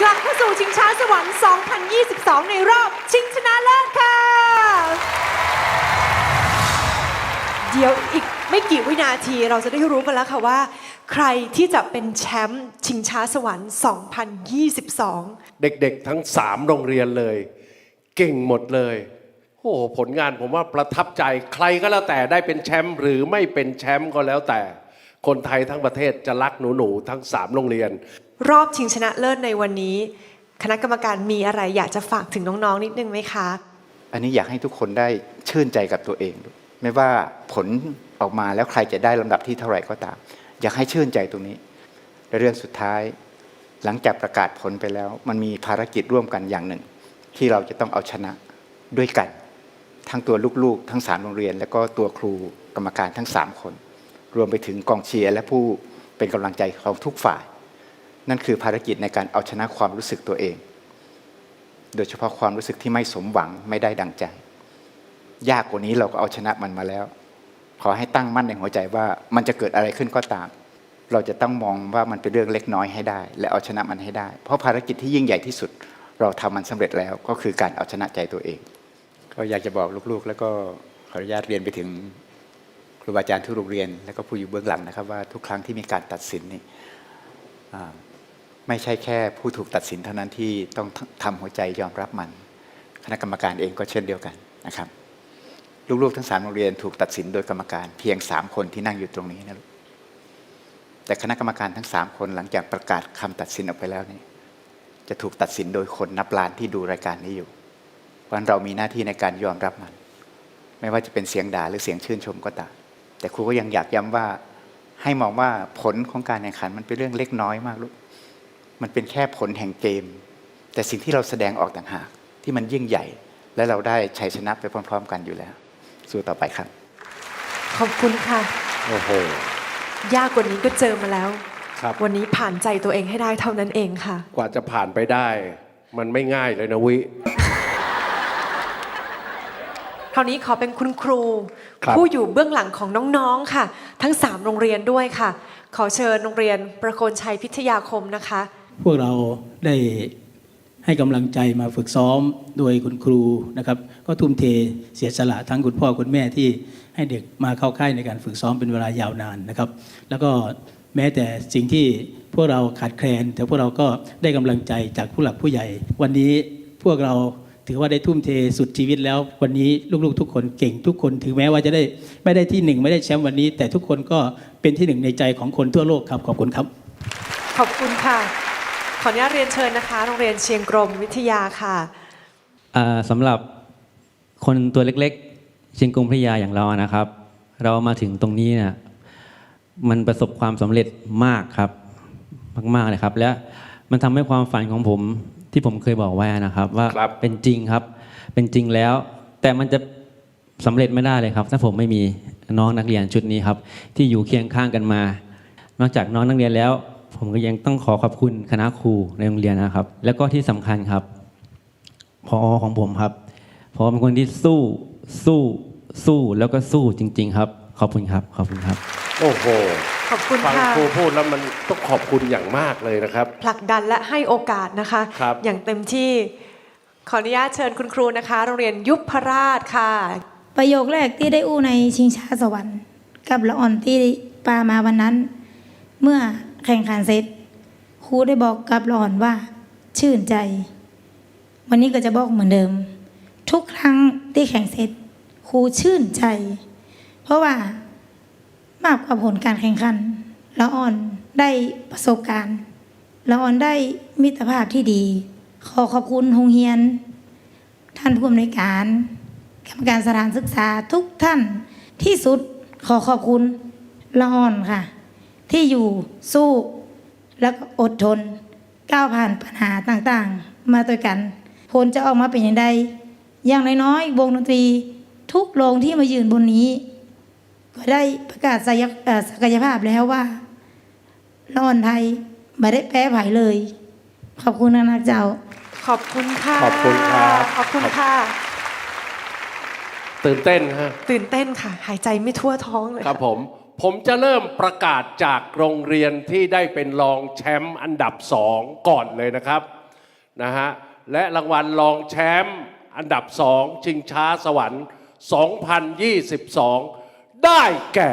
กลับเข้าสู่ชิงช้าสวรรค์ 2022 ในรอบชิงชนะเลิศค่ะ เดี๋ยวอีกไม่กี่วินาทีเราจะได้รู้กันแล้วค่ะว่า ใครที่จะเป็นแชมป์ชิงช้าสวรรค์ 2022 เด็กๆทั้งสามโรงเรียนเลย เก่งหมดเลย โอ้โหผลงานผมว่าประทับใจใครก็แล้วแต่ได้เป็นแชมป์หรือไม่เป็นแชมป์ก็แล้วแต่ คนไทยทั้งประเทศจะรักหนูๆทั้งสามโรงเรียน รอบชิงชนะเลิศในวันนี้ คณะกรรมการมีอะไรอยากจะฝากถึงน้องๆนิดนึงไหมคะ อันนี้อยากให้ทุกคนได้ชื่นใจกับตัวเองด้วยไม่ว่าผลออกมาแล้วใครจะได้ลำดับที่เท่าไหร่ก็ตาม อยากให้ชื่นใจตรงนี้และเรื่องสุดท้าย หลังจากประกาศผลไปแล้ว มันมีภารกิจร่วมกันอย่างหนึ่ง ที่เราจะต้องเอาชนะด้วยกัน ทั้งตัวลูกๆ ทั้งสามโรงเรียน แล้วก็ตัวครูกรรมการทั้งสามคน รวมไปถึงกองเชียร์และผู้เป็นกำลังใจของทุกฝ่าย นั่นคือภารกิจในการเอาชนะความรู้สึกตัวเอง โดยเฉพาะความรู้สึกที่ไม่สมหวังไม่ได้ดังใจ ยากกว่านี้เราก็เอาชนะมันมาแล้ว ขอให้ตั้งมั่นในหัวใจว่ามันจะเกิดอะไรขึ้นก็ตาม เราจะต้องมองว่ามันเป็นเรื่องเล็กน้อยให้ได้ และเอาชนะมันให้ได้ เพราะภารกิจที่ยิ่งใหญ่ที่สุด เราทำมันสำเร็จแล้วก็คือการเอาชนะใจตัวเอง ก็อยากจะบอกลูกๆ แล้วก็ขออนุญาตเรียนไปถึง รูบาอาจารย์ทุกโรงเรียน แล้วก็ผู้อยู่เบื้องหลังนะครับ ว่าทุกครั้งที่มีการตัดสินนี่ไม่ใช่แค่ผู้ถูกตัดสินเท่านั้นที่ต้องทำหัวใจยอมรับมัน คณะกรรมการเองก็เช่นเดียวกันนะครับลูกๆทั้งสามโรงเรียนถูกตัดสินโดยกรรมการเพียงสามคนที่นั่งอยู่ตรงนี้นะลูกแต่คณะกรรมการทั้งสามคนหลังจากประกาศคำตัดสินออกไปแล้วนี่จะถูกตัดสินโดยคนนับล้านที่ดูรายการนี้อยู่เพราะฉะนั้นเรามีหน้าที่ในการยอมรับมัน ไม่ว่าจะเป็นเสียงด่าหรือเสียงชื่นชมก็ตาม แต่ครูก็ยังอยากย้ำว่า ให้มองว่าผลของการแข่งขันมันเป็นเรื่องเล็กน้อยมากลูกมันเป็นแค่ผลแห่งเกม แต่สิ่งที่เราแสดงออกต่างหาก ที่มันยิ่งใหญ่ และเราได้ชัยชนะไปพร้อม ๆ กันอยู่แล้ว สู้ต่อไปครับ ขอบคุณค่ะโอ้โหยากกว่านี้ก็เจอมาแล้วครับวันนี้ผ่านใจตัวเองให้ได้เท่านั้นเองค่ะ กว่าจะผ่านไปได้ มันไม่ง่ายเลยนะวิค ราวนี้ขอเป็นคุณครูครับผู้อยู่เบื้องหลังของน้องๆค่ะ ทั้ง 3 โรงเรียนด้วยค่ะ ขอเชิญโรงเรียนประโคนชัยพิทยาคมนะคะ พวกเราได้ให้กำลังใจมาฝึกซ้อมโดยคุณครูนะครับก็ทุ่มเทเสียสละทั้งคุณพ่อคุณแม่ที่ให้เด็กมาเข้าค่ายในการฝึกซ้อมเป็นเวลายาวนานนะครับ แล้วก็แม้แต่สิ่งที่พวกเราขาดแคลน แต่พวกเราก็ได้กำลังใจจากผู้หลักผู้ใหญ่ วันนี้พวกเรา ถือว่าได้ทุ่มเทสุดชีวิตแล้ว วันนี้ลูกๆ ทุกคนเก่งทุกคนถึงแม้ว่าจะได้ไม่ได้ที่หนึ่งไม่ได้แชมป์วันนี้ แต่ทุกคนก็เป็นที่หนึ่งในใจของคนทั่วโลกครับขอบคุณครับ ขอบคุณค่ะ ขออนุญาตเรียนเชิญนะคะ โรงเรียนเชียงกรมวิทยาค่ะอ่าสำหรับคนตัวเล็กๆ เชียงกรุงพัทยาอย่างเรานะครับ เรามาถึงตรงนี้เนี่ยมันประสบความสำเร็จมากครับ มากๆเลยครับและ มันทำให้ความฝันของผมที่ผมเคยบอกไว้นะครับ ว่าครับเป็นจริงครับ เป็นจริงแล้ว แต่มันจะสำเร็จไม่ได้เลยครับ ถ้าผมไม่มีน้องนักเรียนชุดนี้ครับ ที่อยู่เคียงข้างกันมา นอกจากน้องนักเรียนแล้ว ผมก็ยังต้องขอขอบคุณคณะครูในโรงเรียนนะครับ แล้วก็ที่สำคัญครับพอของผมครับเพราะเป็นคนที่สู้สู้สู้แล้วก็สู้จริง ๆ ครับ ขอบคุณครับ ขอบคุณครับ โอ้โห ขอบคุณฟังค่ะครูพูดแล้วมันต้องขอบคุณอย่างมากเลยนะครับ ผลักดันและให้โอกาสนะคะ ครับ อย่างเต็มที่ขออนุญาตเชิญคุณครูนะคะ โรงเรียนยุพราชค่ะ ประโยคแรกที่ได้อู้ในชิงช้าสวรรค์ กับละอ่อนที่ปามาวันนั้น เมื่อแข่งขันเสร็จครูได้บอกกับละอ่อนว่า ชื่นใจ วันนี้ก็จะบอกเหมือนเดิม ทุกครั้งที่แข่งเสร็จครูชื่นใจ เพราะว่า มากกว่าผลการแข่งขันละอ่อนได้ประสบการณ์ละอ่อนได้มิตรภาพที่ดี ขอขอบคุณโรงเรียน ท่านผู้อำนวยการกรรมการสถานศึกษาทุกท่านที่สุดขอขอบคุณละอ่อนค่ะ ที่อยู่สู้แล้วก็อดทนก้าวผ่านปัญหาต่างๆ มาด้วยกันผลจะออกมาเป็นอย่างใดอย่างน้อยๆวงดนตรี ทุกโรงที่มายืนบนนี้ ก็ได้ประกาศศักยเอ่อศักยภาพแล้วว่าละอ่อนไทยไม่ได้แพ้ไผ่เลย ขอบคุณนะนักเจ้า ขอบคุณค่ะขอบคุณครับขอบคุณค่ะ ตื่นเต้นฮะตื่นเต้นค่ะ หายใจไม่ทั่วท้องเลยครับผม ผมจะเริ่มประกาศจากโรงเรียนที่ได้เป็นรองแชมป์อันดับสองก่อนเลยนะครับนะฮะและรางวัลรองแชมป์อันดับสองชิงช้าสวรรค์ 2022 ได้แก่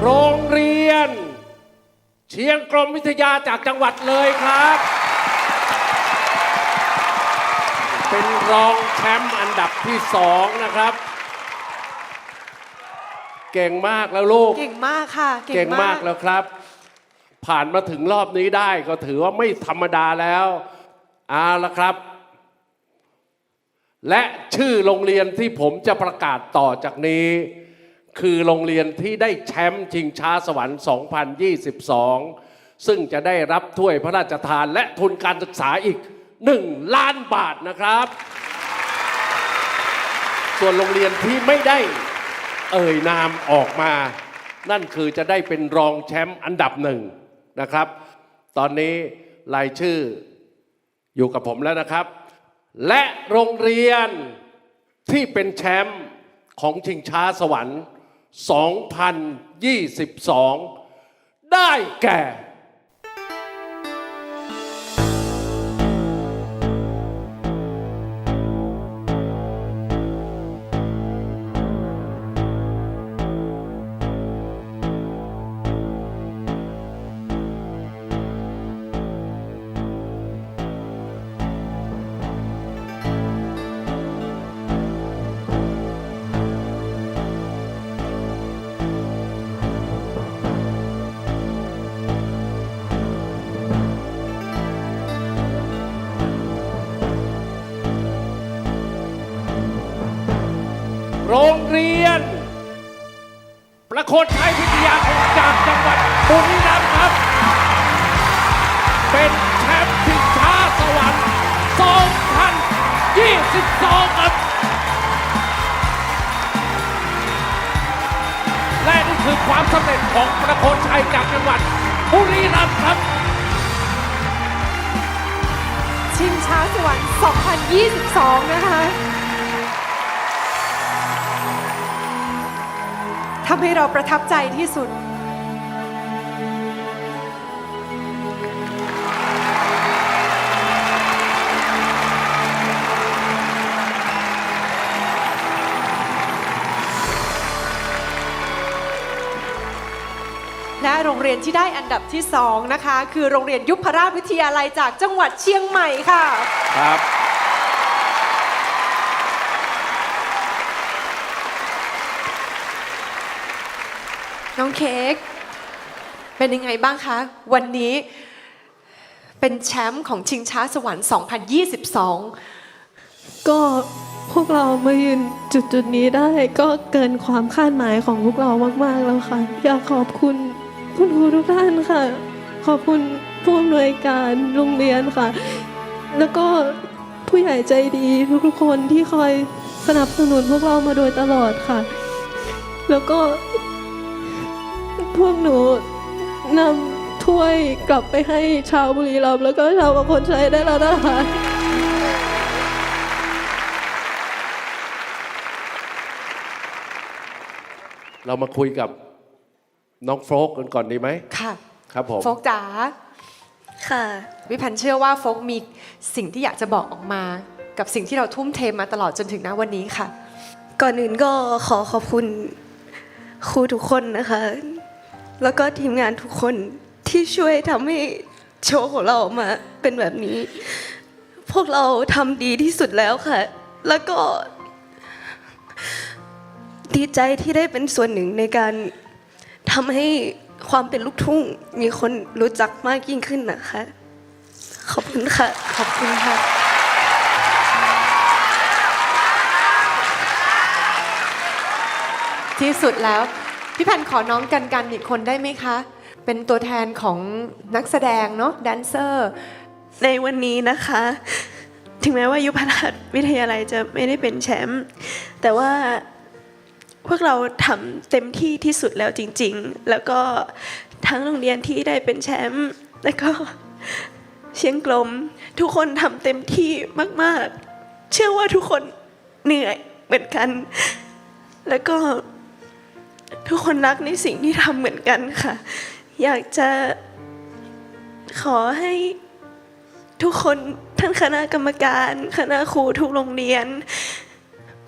โรงเรียน เชียงกรมวิทยาจากจังหวัดเลยครับ เป็นรองแชมป์อันดับที่สองนะครับ เก่งมากแล้วลูก เก่งมากค่ะ เก่งมากแล้วครับ ผ่านมาถึงรอบนี้ได้ก็ถือว่าไม่ธรรมดาแล้วเอาละครับ และชื่อโรงเรียนที่ผมจะประกาศต่อจากนี้ คือโรงเรียนที่ได้แชมป์ชิงช้าสวรรค์ 2022 ซึ่งจะได้รับถ้วยพระราชทานและทุนการศึกษาอีก 1 ล้านบาทนะครับ ส่วนโรงเรียนที่ไม่ได้เอ่ยนามออกมา นั่นคือจะได้เป็นรองแชมป์อันดับหนึ่งนะครับ ตอนนี้รายชื่ออยู่กับผมแล้วนะครับ และโรงเรียนที่เป็นแชมป์ของชิงช้าสวรรค์ 2022 ได้แก่ คนชัยวิทยาคมจากจังหวัดบุรีรัมย์ครับ เป็นแชมป์ชิงช้าสวรรค์2022 ครับ และนี่คือความสำเร็จของประโคนชัยจากจังหวัดบุรีรัมย์ครับ ชิงช้าสวรรค์ 2022 นะคะ ทำให้เราประทับใจที่สุด และโรงเรียนที่ได้อันดับที่สองนะคะ คือโรงเรียนยุพราชวิทยาลัยจากจังหวัดเชียงใหม่ค่ะ ครับ น้องเค้กเป็นยังไงบ้างคะ วันนี้เป็นแชมป์ของชิงช้าสวรรค์ 2022 ก็พวกเรามายืนจุดจุดนี้ได้ก็เกินความคาดหมายของพวกเรามาก ๆ แล้วค่ะ อยากขอบคุณคุณครูทุกท่านค่ะ ขอบคุณผู้อำนวยการโรงเรียนค่ะ แล้วก็ผู้ใหญ่ใจดีทุกๆคนที่คอยสนับสนุนพวกเรามาโดยตลอดค่ะ แล้วก็ พวกหนูนำถ้วยกลับไปให้ชาวบุรีรัมย์แล้วก็ชาวประคนชัยได้แล้วนะคะเรามาคุยกับน้องโฟกกันก่อนดีไหมค่ะครับผมโฟกจ๋าค่ะวิพันธ์เชื่อว่าโฟกมีสิ่งที่อยากจะบอกออกมา กับสิ่งที่เราทุ่มเทมาตลอดจนถึงณวันนี้ค่ะ ก่อนอื่นก็ขอขอบคุณครูทุกคนนะคะ แล้วก็ทีมงานทุกคนที่ช่วยทำให้โชว์ของเราออกมาเป็นแบบนี้ พวกเราทำดีที่สุดแล้วค่ะ แล้วก็ดีใจที่ได้เป็นส่วนหนึ่งในการทำให้ความเป็นลูกทุ่ง มีคนรู้จักมากยิ่งขึ้นนะคะ ขอบคุณค่ะ ขอบคุณค่ะ ที่สุดแล้ว พี่พันธ์ขอน้องกันกันอีกคนได้ไหมคะ เป็นตัวแทนของนักแสดงเนาะแดนเซอร์ ในวันนี้นะคะ ถึงแม้ว่ายุพราชวิทยาลัยจะไม่ได้เป็นแชมป์แต่ว่าพวกเราทำเต็มที่ที่สุดแล้วจริง ๆ แล้วก็ทั้งโรงเรียนที่ได้เป็นแชมป์แล้วก็เชียงกลม ทุกคนทำเต็มที่มาก ๆ เชื่อว่าทุกคนเหนื่อยเหมือนกัน แล้วก็ ทุกคนรักในสิ่งที่ทำเหมือนกันค่ะ อยากจะขอให้ทุกคนท่านคณะกรรมการ คณะครูทุกโรงเรียน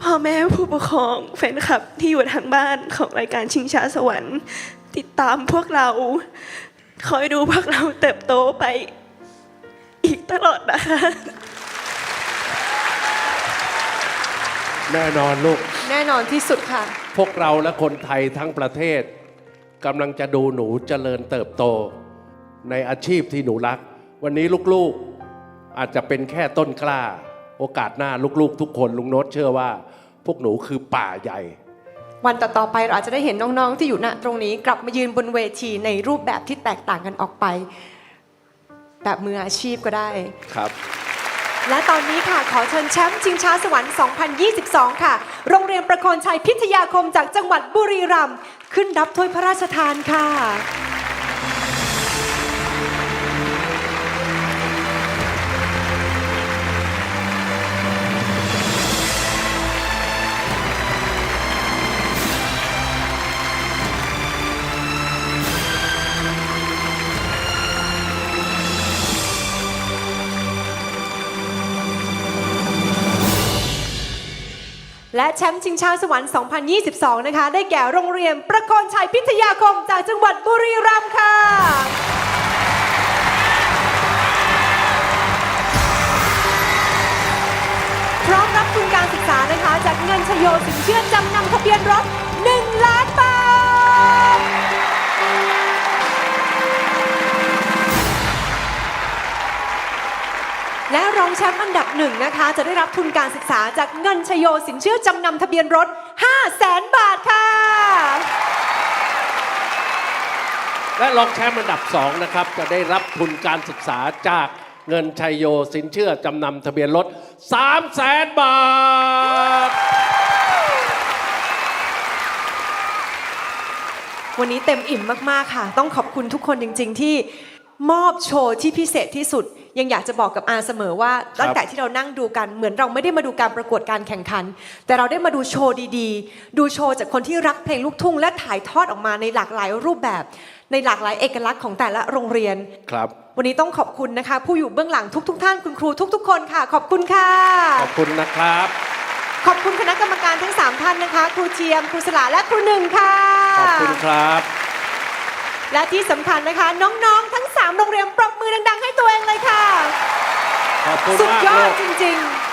พ่อแม่ผู้ปกครองแฟนคลับที่อยู่ทางบ้านของรายการชิงช้าสวรรค์ ติดตามพวกเรา คอยดูพวกเราเติบโตไป อีกตลอดนะคะ แน่นอนลูก แน่นอนที่สุดค่ะ พวกเราและคนไทยทั้งประเทศกำลังจะดูหนูเจริญเติบโต ในอาชีพที่หนูรัก วันนี้ลูกๆอาจจะเป็นแค่ต้นกล้า โอกาสหน้าลูกๆ ทุกคนลุงโน้ตเชื่อว่า พวกหนูคือป่าใหญ่ วันต่อๆไปเราอาจจะได้เห็นน้องๆ ที่อยู่ณตรงนี้ กลับมายืนบนเวทีในรูปแบบที่แตกต่างกันออกไป แบบมืออาชีพก็ได้ครับ และตอนนี้ค่ะขอเชิญแชมป์ชิงช้าสวรรค์ 2022 ค่ะ โรงเรียนประโคนชัยพิทยาคมจากจังหวัดบุรีรัมย์ขึ้นรับถ้วยพระราชทานค่ะ และแชมป์ชิงช้าสวรรค์ 2022 นะคะ ได้แก่โรงเรียนประโคนชัยพิทยาคมจากจังหวัดบุรีรัมย์ค่ะ พร้อมรับทุนการศึกษานะคะ จากเงินชโยสินเชื่อจำนำทะเบียนรถ 1 ล้านบาท และรองแชมป์อันดับหนึ่งนะคะ จะได้รับทุนการศึกษาจากเงินชโยสินเชื่อจำนำทะเบียนรถ 5 0 0แสนบาทค่ะ และรองแชมป์อันดับสองนะครับจะได้รับทุนการศึกษาจากเงินชัยโยสินเชื่อจำนำทะเบียนรถ3 0 0แสนบาท วันนี้เต็มอิ่มมาก ๆ ค่ะ ต้องขอบคุณทุกคนจริง ๆ ที่ มอบโชว์ที่พิเศษที่สุด ยังอยากจะบอกกับอาเสมอว่า ตั้งแต่ที่เรานั่งดูกันเหมือนเราไม่ได้มาดูการประกวดการแข่งขัน แต่เราได้มาดูโชว์ดีๆ ดูโชว์จากคนที่รักเพลงลูกทุ่ง และถ่ายทอดออกมาในหลากหลายรูปแบบ ในหลากหลายเอกลักษณ์ของแต่ละโรงเรียนครับ วันนี้ต้องขอบคุณนะคะ ผู้อยู่เบื้องหลังทุกๆท่านคุณครูทุก ๆ คนค่ะ ขอบคุณค่ะ ขอบคุณนะครับ ขอบคุณคณะกรรมการทั้ง 3 ท่านนะคะ ครูเทียมครูสลาและครูหนึ่งค่ะขอบคุณครับ และที่สำคัญนะคะ น้องๆ ทั้ง 3 โรงเรียนปรบมือดังๆ ให้ตัวเองเลยค่ะ ขอบคุณสุดมากยอลูดกจริง ๆ